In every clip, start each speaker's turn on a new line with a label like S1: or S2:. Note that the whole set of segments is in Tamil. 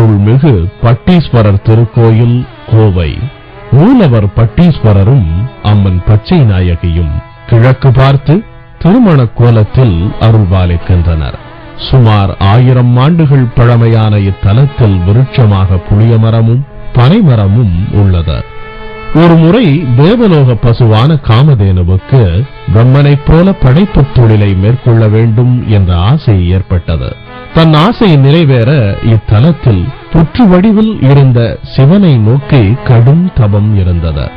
S1: அருள்மிகு பட்டீஸ்வரர் திருக்கோயில் கோவை. மூலவர் பட்டீஸ்வரரும் அம்மன் பச்சை நாயகியும் கிழக்கு பார்த்து திருமண கோலத்தில் அருள்பாலிக்கின்றனர் சுமார் ஆயிரம் ஆண்டுகள் பழமையான இத்தலத்தில் விருட்சமாக புளியமரமும் பனைமரமும் உள்ளது. ஒரு முறை தேவலோக பசுவான காமதேனுவுக்கு பிரம்மனைப் போல படைப்புத் தொழிலை மேற்கொள்ள வேண்டும் என்ற ஆசை ஏற்பட்டது. தன் ஆசை நிறைவேற இத்தலத்தில் புற்று வடிவில் இருந்த சிவனை நோக்கி கடும் தபம் இருந்தது.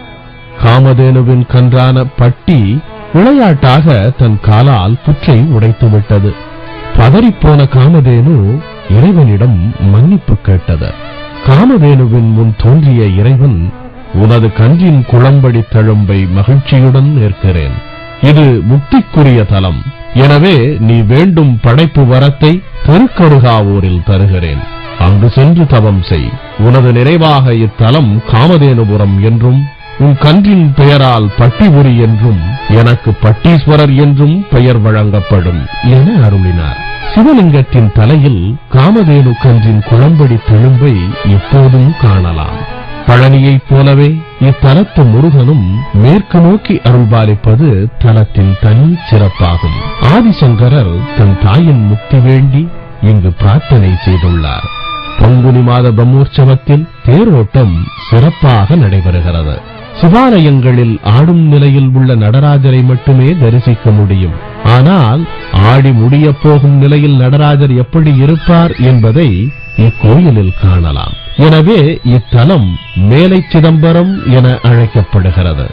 S1: காமதேனுவின் கன்றான பட்டி விளையாட்டாக தன் காலால் புற்றை உடைத்துவிட்டது. பதறிப்போன காமதேனு இறைவனிடம் மன்னிப்பு கேட்டது. காமதேனுவின் முன் தோன்றிய இறைவன் உனது கன்றின் குளம்படி தழும்பை மகிழ்ச்சியுடன் ஏற்கிறேன். இது முக்திக்குரிய தலம். எனவே நீ வேண்டும் படைப்பு வரத்தை திருக்கருகாவூரில் தருகிறேன். அங்கு சென்று தவம் செய். உனது நிறைவாக இத்தலம் காமதேனுபுரம் என்றும் உன் கன்றின் பெயரால் பட்டிபுரி என்றும் எனக்கு பட்டீஸ்வரர் என்றும் பெயர் வழங்கப்படும் என அருளினார். சிவலிங்கத்தின் தலையில் காமதேனு கன்றின் குளம்படி தெழும்பை இப்போதும் காணலாம். பழனியைப் போலவே இத்தலத்து முருகனும் மேற்கு நோக்கி அருள்பாலிப்பது தலத்தின் தனி சிறப்பாகும். ஆதிசங்கரர் தன் தாயின் முக்தி வேண்டி இங்கு பிரார்த்தனை செய்துள்ளார். பங்குனி மாத பிரம்மோற்சவத்தில் தேரோட்டம் சிறப்பாக நடைபெறுகிறது. சிவாலயங்களில் ஆடும் நிலையில் உள்ள நடராஜரை மட்டுமே தரிசிக்க முடியும். ஆனால் ஆடி முடியப் போகும் நிலையில் நடராஜர் எப்படி இருப்பார் என்பதை இக்கோயிலில் காணலாம். எனவே இத்தலம் மேலை சிதம்பரம் என அழைக்கப்படுகிறது.